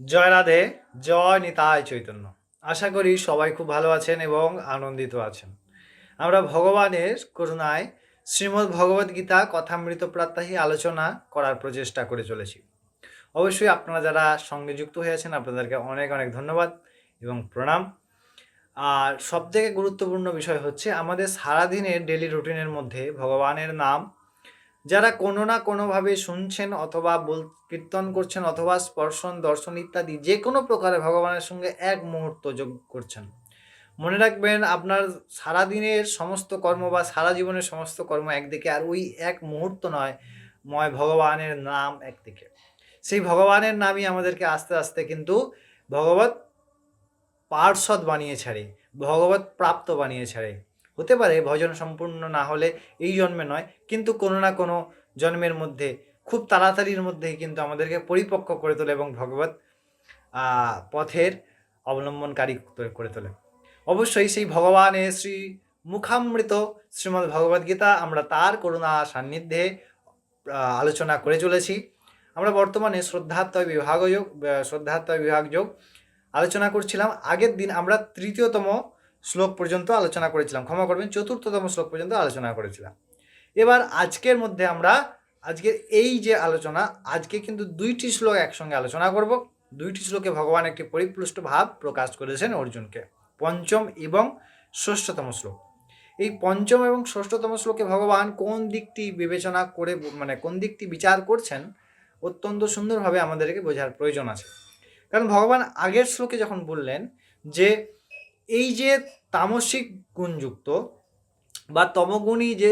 জয় রাধে, জয় নিতাই চৈতন্য। আশা করি সবাই খুব ভালো আছেন এবং আনন্দিত আছেন। আমরা ভগবানের করুণায় শ্রীমদ্ ভগবদ গীতা কথামৃত প্রাত্যাহী আলোচনা করার প্রচেষ্টা করে চলেছি। অবশ্যই আপনারা যারা সঙ্গে যুক্ত হয়েছেন আপনাদেরকে অনেক অনেক ধন্যবাদ এবং প্রণাম। আর সবথেকে গুরুত্বপূর্ণ বিষয় হচ্ছে, আমাদের সারাদিনের ডেলি রুটিনের মধ্যে ভগবানের নাম যারা কোনো না কোনোভাবে শুনছেন অথবা বল, কীর্তন করছেন অথবা স্পর্শন, দর্শন ইত্যাদি যে কোনো প্রকারে ভগবানের সঙ্গে এক মুহূর্ত যোগ করছেন। মনে রাখবেন আপনার সারাদিনের সমস্ত কর্ম বা সারা জীবনের সমস্ত কর্ম একদিকে আর ওই এক মুহূর্ত নয়, ময় ভগবানের নাম একদিকে। সেই ভগবানের নামই আমাদেরকে আস্তে আস্তে কিন্তু ভগবত পার্ষদ বানিয়ে ছাড়ে, ভগবত প্রাপ্ত বানিয়ে ছাড়ে। হতে পারে ভজন সম্পূর্ণ না হলে এই জন্মে নয়, কিন্তু কোনো না কোনো জন্মের মধ্যে, খুব তাড়াতাড়ির মধ্যেই কিন্তু আমাদেরকে পরিপক্ক করে তোলে এবং ভগবত পথের অবলম্বনকারী করে তোলে। অবশ্যই সেই ভগবানের শ্রী মুখামৃত শ্রীমদ্ ভগবদ্গীতা আমরা তার করুণা সান্নিধ্যে আলোচনা করে চলেছি। আমরা বর্তমানে শ্রদ্ধাত্ময় বিভাগযোগ, শ্রদ্ধাত্ময় বিভাগ যোগ আলোচনা করছিলাম। আগের দিন আমরা তৃতীয়তম শ্লোক পর্যন্ত আলোচনা করেছিলাম। ক্ষমা করবেন, চতুর্থতম শ্লোক পর্যন্ত আলোচনা করেছিলাম। এবার আজকের মধ্যে আমরা আজকের এই যে আলোচনা, আজকে কিন্তু দুইটি শ্লোক একসঙ্গে আলোচনা করব। দুইটি শ্লোকে ভগবান একটি পরিপুষ্ট ভাব প্রকাশ করেছেন অর্জুনকে, পঞ্চম এবং ষষ্ঠতম শ্লোক। এই পঞ্চম এবং ষষ্ঠতম শ্লোকে ভগবান কোন দিকটি বিবেচনা করে মানে কোন দিকটি বিচার করছেন, অত্যন্ত সুন্দরভাবে আমাদেরকে বোঝার প্রয়োজন আছে। কারণ ভগবান আগের শ্লোকে যখন বললেন যে এই যে তামসিক গুণযুক্ত বা তমগুণী যে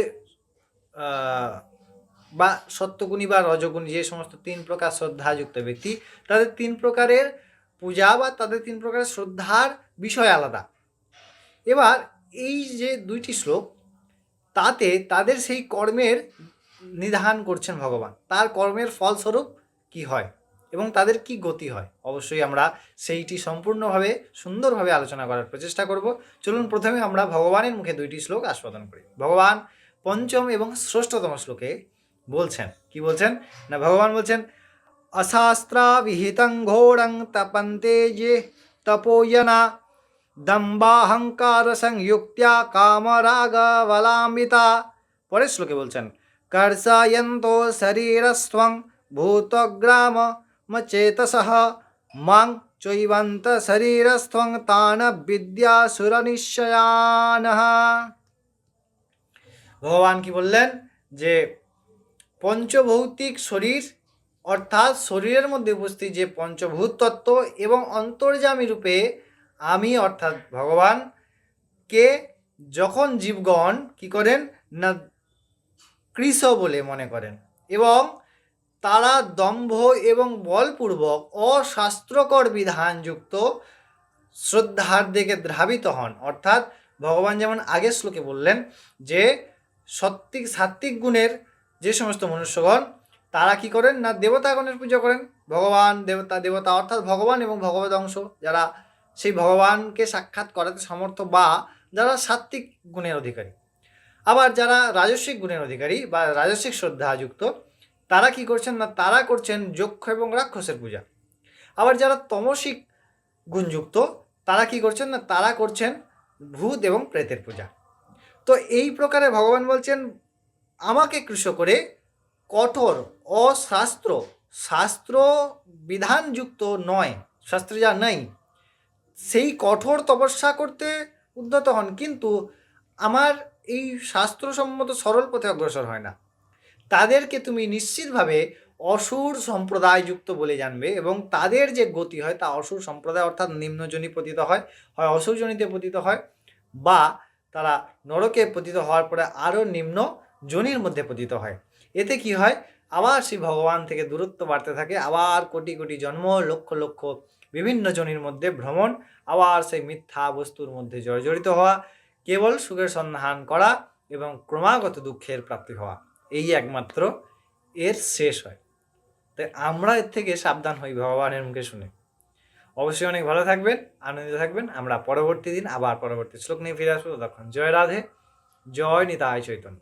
বা সত্যগুণী বা রজগুণী যে সমস্ত তিন প্রকার শ্রদ্ধাযুক্ত ব্যক্তি, তাদের তিন প্রকারের পূজা বা তাদের তিন প্রকারের শ্রদ্ধার বিষয় আলাদা। এবার এই যে দুইটি শ্লোক, তাতে তাদের সেই কর্মের নিধান করছেন ভগবান। তার কর্মের ফলস্বরূপ কি হয়? এবং তাদের কি গতি হয়? অবশ্যই আমরা সেইটি সম্পূর্ণভাবে, সুন্দরভাবে আলোচনা করার প্রচেষ্টা করব। চলুন প্রথমে আমরা ভগবানের মুখে দুইটি শ্লোক আস্বাদন করি। ভগবান পঞ্চম এবং ষষ্ঠতম শ্লোকে বলছেন, কি বলছেন? না, ভগবান বলছেন, অশাস্ত্রা বিহিতং ঘোরং তপন্তে যে তপোয়না দম্বাহংকার সংযুক্তিয়া কামরাগবলাম্বিতা। পরের শ্লোকে বলছেন, কর্ষয়ন্ত শরীরস্ত্বং ভূতগ্রাম মচেতসহ মাং চৈবন্ত শরীরস্ত্বং তান বিদ্যাসুর নিশ্চয়ান ভগবান কি বললেন যে পঞ্চভৌতিক শরীর অর্থাৎ শরীরের মধ্যে উপস্থিত যে পঞ্চভূত তত্ত্ব এবং অন্তর্যামী রূপে আমি অর্থাৎ ভগবান কে যখন জীবগণ কি করেন না কৃষ বলে মনে করেন এবং তারা দম্ভ এবং বলপূর্বক অশাস্ত্রকর বিধানযুক্ত শ্রদ্ধার দিকে ধাবিত হন। অর্থাৎ ভগবান যেমন আগের শ্লোকে বললেন যে, সত্ত্বিক সাত্ত্বিক গুণের যে সমস্ত মনুষ্যগণ, তারা কি করেন না দেবতাগণের পূজা করেন? ভগবান, দেবতা দেবতা অর্থাৎ ভগবান এবং ভগবত অংশ যারা, সেই ভগবানকে সাক্ষাৎ করাতে সমর্থ বা যারা সাত্ত্বিক গুণের অধিকারী। আবার যারা রাজস্বিক গুণের অধিকারী বা রাজস্বিক শ্রদ্ধাযুক্ত তারা কি করছেন না, তারা করছেন যক্ষ এবং রাক্ষসের পূজা। আবার যারা তমসিক গুণযুক্ত, তারা কি করছেন না, তারা করছেন ভূত এবং প্রেতের পূজা। তো এই প্রকারে ভগবান বলছেন, আমাকে কৃষ করে কঠোর, অশাস্ত্র, শাস্ত্র বিধানযুক্ত নয়, শাস্ত্রে যা নাই, সেই কঠোর তপস্যা করতে উদ্যত হন, কিন্তু আমার এই শাস্ত্রসম্মত সরল পথে অগ্রসর হয় না। তাদেরকে তুমি নিশ্চিতভাবে অসুর সম্প্রদায়যুক্ত বলে জানবে এবং তাদের যে গতি হয় তা অসুর সম্প্রদায় অর্থাৎ নিম্নজনী পতিত হয় হয় অসুরজনিতে পতিত হয় বা তারা নরকে পতিত হওয়ার পরে আরও নিম্ন জনির মধ্যে পতিত হয়। এতে কি হয়? আবার সেই ভগবান থেকে দূরত্ব বাড়তে থাকে, আবার কোটি কোটি জন্ম, লক্ষ লক্ষ বিভিন্ন জনির মধ্যে ভ্রমণ, আবার সেই মিথ্যা বস্তুর মধ্যে জর্জরিত হওয়া, কেবল সুখের সন্ধান করা এবং ক্রমাগত দুঃখের প্রাপ্তি হওয়া। এই একমাত্র, এর শেষ হয়। তাই আমরা এর থেকে সাবধান হই ভগবানের মুখে শুনে। অবশ্যই অনেক ভালো থাকবেন, আনন্দিত থাকবেন। আমরা পরবর্তী দিন আবার পরবর্তী শ্লোক নিয়ে ফিরে আসব। তখন জয় রাধে, জয় নিতায় চৈতন্য।